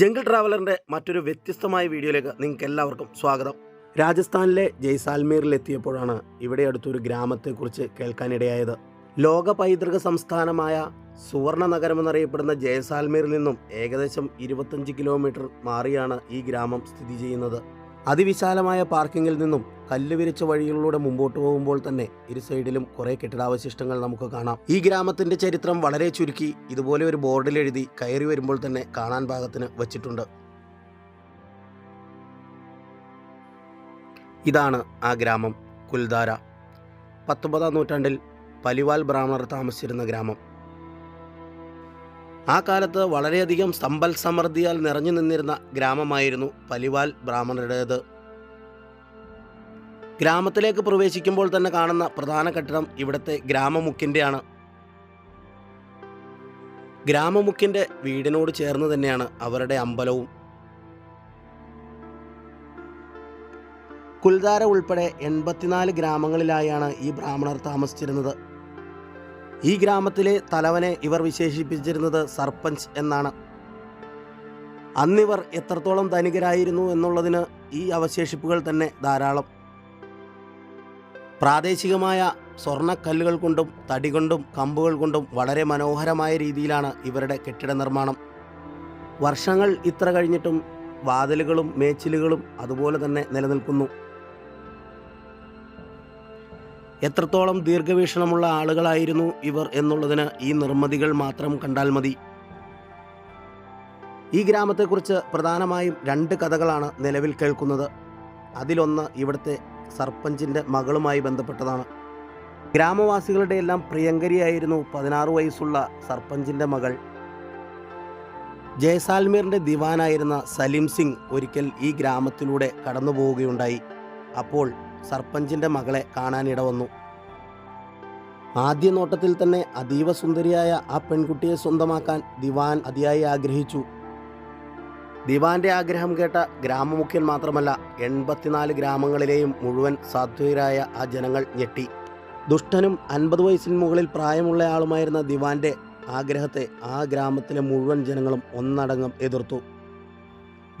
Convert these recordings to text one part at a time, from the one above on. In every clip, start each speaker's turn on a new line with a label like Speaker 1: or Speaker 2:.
Speaker 1: Jungle ട്രാവലറിന്റെ മറ്റൊരു വ്യത്യസ്തമായ വീഡിയോയിലേക്ക് നിങ്ങൾക്ക് എല്ലാവർക്കും സ്വാഗതം. രാജസ്ഥാനിലെ ജയ്സാൽമീറിൽ എത്തിയപ്പോഴാണ് ഇവിടെ അടുത്തൊരു ഗ്രാമത്തെക്കുറിച്ച് കേൾക്കാനിടയായത്. ലോക പൈതൃക സംസ്ഥാനമായ സുവർണ നഗരമെന്നറിയപ്പെടുന്ന ജയ്സാൽമീറിൽ നിന്നും ഏകദേശം ഇരുപത്തഞ്ച് കിലോമീറ്റർ മാറിയാണ് ഈ ഗ്രാമം സ്ഥിതി ചെയ്യുന്നത്. അതിവിശാലമായ പാർക്കിങ്ങിൽ നിന്നും കല്ലുവിരിച്ച വഴികളിലൂടെ മുമ്പോട്ട് പോകുമ്പോൾ തന്നെ ഇരു സൈഡിലും കുറെ കെട്ടിടാവശിഷ്ടങ്ങൾ നമുക്ക് കാണാം. ഈ ഗ്രാമത്തിന്റെ ചരിത്രം വളരെ ചുരുക്കി ഇതുപോലെ ഒരു ബോർഡിൽ എഴുതി കയറി വരുമ്പോൾ തന്നെ കാണാൻ ഭാഗത്തിന് വച്ചിട്ടുണ്ട്. ഇതാണ് ആ ഗ്രാമം കുൽദാര. പത്തൊമ്പതാം നൂറ്റാണ്ടിൽ പലിവാൽ ബ്രാഹ്മണർ താമസിച്ചിരുന്ന ഗ്രാമം. ആ കാലത്ത് വളരെയധികം സമ്പൽ സമൃദ്ധിയാൽ നിറഞ്ഞു നിന്നിരുന്ന ഗ്രാമമായിരുന്നു പലിവാൽ ബ്രാഹ്മണരുടേത്. ഗ്രാമത്തിലേക്ക് പ്രവേശിക്കുമ്പോൾ തന്നെ കാണുന്ന പ്രധാന കെട്ടിടം ഇവിടുത്തെ ഗ്രാമമുക്കിന്റെയാണ്. ഗ്രാമമുക്കിന്റെ വീടിനോട് ചേർന്ന് തന്നെയാണ് അവരുടെ അമ്പലവും. കുൽദാര ഉൾപ്പെടെ എൺപത്തിനാല് ഗ്രാമങ്ങളിലായാണ് ഈ ബ്രാഹ്മണർ താമസിച്ചിരുന്നത്. ഈ ഗ്രാമത്തിലെ തലവനെ ഇവർ വിശേഷിപ്പിച്ചിരുന്നത് സർപ്പഞ്ച് എന്നാണ്. അന്നിവർ എത്രത്തോളം ധനികരായിരുന്നു എന്നുള്ളതിന് ഈ അവശേഷിപ്പുകൾ തന്നെ ധാരാളം. പ്രാദേശികമായ സ്വർണക്കല്ലുകൾ കൊണ്ടും തടി കൊണ്ടും കമ്പുകൾ കൊണ്ടും വളരെ മനോഹരമായ രീതിയിലാണ് ഇവരുടെ കെട്ടിട നിർമ്മാണം. വർഷങ്ങൾ ഇത്ര കഴിഞ്ഞിട്ടും വാതിലുകളും മേച്ചിലുകളും അതുപോലെ തന്നെ നിലനിൽക്കുന്നു. എത്രത്തോളം ദീർഘവീക്ഷണമുള്ള ആളുകളായിരുന്നു ഇവർ എന്നുള്ളതിന് ഈ നിർമ്മിതികൾ മാത്രം കണ്ടാൽ മതി. ഈ ഗ്രാമത്തെക്കുറിച്ച് പ്രധാനമായും രണ്ട് കഥകളാണ് നിലവിൽ കേൾക്കുന്നത്. അതിലൊന്ന് ഇവിടുത്തെ സർപ്പഞ്ചിന്റെ മകളുമായി ബന്ധപ്പെട്ടതാണ്. ഗ്രാമവാസികളുടെ എല്ലാം പ്രിയങ്കരിയായിരുന്നു പതിനാറ് വയസ്സുള്ള സർപ്പഞ്ചിന്റെ മകൾ. ജയസാൽമീറിന്റെ ദിവാനായിരുന്ന സലീം സിംഗ് ഒരിക്കൽ ഈ ഗ്രാമത്തിലൂടെ കടന്നു പോവുകയുണ്ടായി അപ്പോൾ സർപ്പഞ്ചിന്റെ മകളെ കാണാനിട വന്നു. ആദ്യ നോട്ടത്തിൽ തന്നെ അതീവ സുന്ദരിയായ ആ പെൺകുട്ടിയെ സ്വന്തമാക്കാൻ ദിവാൻ അതിയായി ആഗ്രഹിച്ചു. ദിവാന്റെ ആഗ്രഹം കേട്ട ഗ്രാമമുഖ്യൻ മാത്രമല്ല എൺപത്തിനാല് ഗ്രാമങ്ങളിലെയും മുഴുവൻ സാത്വികരായ ആ ജനങ്ങൾ ഞെട്ടി. ദുഷ്ടനും അൻപത് വയസ്സിന് മുകളിൽ പ്രായമുള്ള ആളുമായിരുന്ന ദിവാന്റെ ആഗ്രഹത്തെ ആ ഗ്രാമത്തിലെ മുഴുവൻ ജനങ്ങളും ഒന്നടങ്കം എതിർത്തു.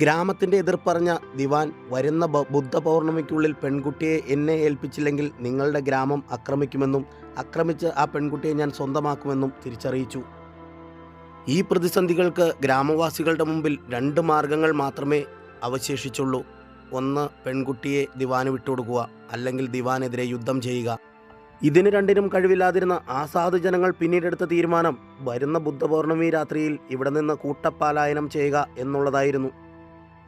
Speaker 1: ഗ്രാമത്തിന്റെ എതിർപ്പറഞ്ഞ ദിവാൻ വരുന്ന ബുദ്ധ പൗർണമിക്കുള്ളിൽ പെൺകുട്ടിയെ എന്നെ ഏൽപ്പിച്ചില്ലെങ്കിൽ നിങ്ങളുടെ ഗ്രാമം ആക്രമിക്കുമെന്നും ആക്രമിച്ച് ആ പെൺകുട്ടിയെ ഞാൻ സ്വന്തമാക്കുമെന്നും തിരിച്ചറിയിച്ചു. ഈ പ്രതിസന്ധികൾക്ക് ഗ്രാമവാസികളുടെ മുമ്പിൽ രണ്ട് മാർഗങ്ങൾ മാത്രമേ അവശേഷിച്ചുള്ളൂ. ഒന്ന് പെൺകുട്ടിയെ ദിവാന് വിട്ടുകൊടുക്കുക അല്ലെങ്കിൽ ദിവാനെതിരെ യുദ്ധം ചെയ്യുക. ഇതിന് രണ്ടിനും കഴിവില്ലാതിരുന്ന ആ ജനങ്ങൾ പിന്നീടെടുത്ത തീരുമാനം വരുന്ന ബുദ്ധപൗർണമി രാത്രിയിൽ ഇവിടെ നിന്ന് കൂട്ടപ്പാലായനം ചെയ്യുക എന്നുള്ളതായിരുന്നു.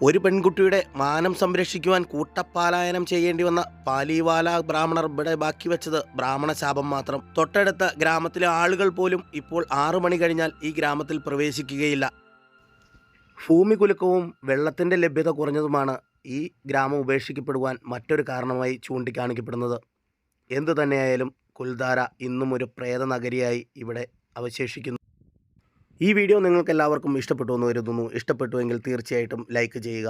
Speaker 1: ഒരു പെൺകുട്ടിയുടെ മാനം സംരക്ഷിക്കുവാൻ കൂട്ടപ്പാലായനം ചെയ്യേണ്ടി വന്ന പാലിവാല ബ്രാഹ്മണർ ഇവിടെ ബാക്കി വെച്ചത് ബ്രാഹ്മണ ശാപം മാത്രം. തൊട്ടടുത്ത ഗ്രാമത്തിലെ ആളുകൾ പോലും ഇപ്പോൾ ആറു മണി കഴിഞ്ഞാൽ ഈ ഗ്രാമത്തിൽ പ്രവേശിക്കുകയില്ല. ഭൂമി കുലുക്കവും വെള്ളത്തിന്റെ ലഭ്യത കുറഞ്ഞതുമാണ് ഈ ഗ്രാമം ഉപേക്ഷിക്കപ്പെടുവാൻ മറ്റൊരു കാരണമായി ചൂണ്ടിക്കാണിക്കപ്പെടുന്നത്. എന്തു തന്നെയായാലും കുൽധാര ഇന്നും ഒരു പ്രേത നഗരിയായി ഇവിടെ അവശേഷിക്കുന്നു. ഈ വീഡിയോ നിങ്ങൾക്ക് എല്ലാവർക്കും ഇഷ്ടപ്പെട്ടു എന്ന് കരുതുന്നു. ഇഷ്ടപ്പെട്ടുവെങ്കിൽ തീർച്ചയായിട്ടും ലൈക്ക് ചെയ്യുക.